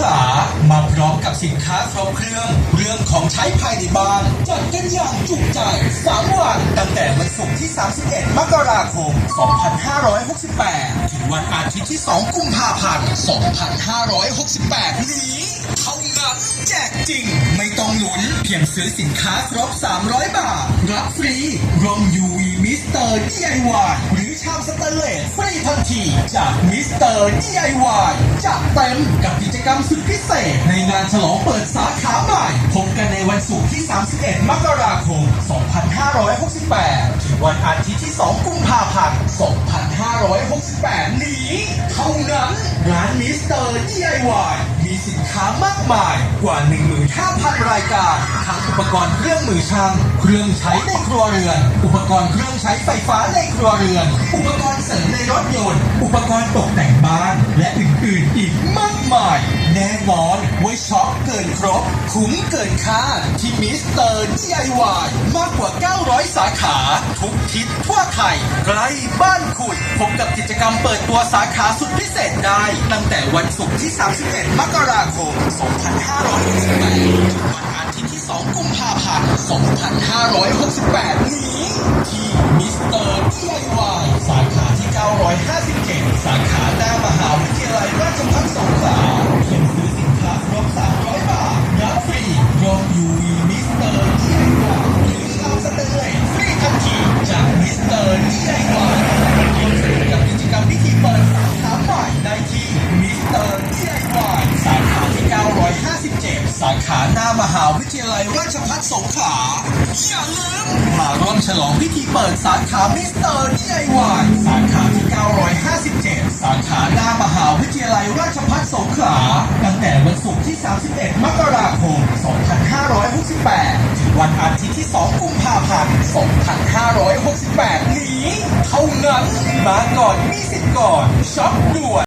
ขามาพร้อมกับสินค้าครบเครื่อง เรื่องของใช้ภายในบ้าน จัดกันอย่างจุใจ3วันตั้งแต่วันศุกร์ที่ 31 มกราคม 2568 ถึงวันอาทิตย์ที่ 2 กุมภาพันธ์ 2568 นี้เท่านั้นแจกจริง ไม่ต้องหนุน เพียงซื้อสินค้าครบ 300 บาท รับฟรีร่ม UV มิสเตอร์ DIY หรือชามสแตนเลสฟรีทันที จากมิสเตอร์ DIY จัดเต็มกับกิจกรรมสุดพิเศษ ในงานฉลองเปิดสาขาใหม่ พบกันในวันศุกร์ที่ 31 มกราคม 2568 ถึงวันอาทิตย์ที่ 2 กุมภาพันธ์ 2568 นี้เท่านั้นร้านมิสเตอร์ DIY ค้ามากมายกว่า 15,000 รายการ ทั้งอุปกรณ์เครื่องมือช่างเครื่องใช้ในครัวเรือน อุปกรณ์เครื่องใช้ไฟฟ้าในครัวเรือน อุปกรณ์เสริมในรถยนต์ อุปกรณ์ตกแต่งบ้าน และอื่นๆอีกมากมาย แน่นอนว่าช็อปเกินครบ คุ้มเกินคาดที่มิสเตอร์ DIY มากกว่า 900 สาขา ทุกทิศทั่วไทย ใกล้บ้านคุณพบกับกิจกรรมเปิดตัวสาขาสุดพิเศษได้ ตั้งแต่วันศุกร์ที่ 31 มกราคม 2568ถึงวันอาทิตย์ที่ 2 กุมภาพันธ์ 2568 นี้ 57 สาขาหน้ามหาวิทยาลัยราชภัฏสงขลาอย่าลืมมาร่วมฉลองพิธีเปิดสาขามิสเตอร์ DIY สาขาที่ 957 สาขาหน้ามหาวิทยาลัยราชภัฏสงขลาตั้งแต่วันศุกร์ที่ 31 มกราคม 2568 ถึงวันอาทิตย์ที่ 2 กุมภาพันธ์ 2568 นี้ เท่านั้น มาก่อนมีสิทธิ์ก่อนช็อปด่วน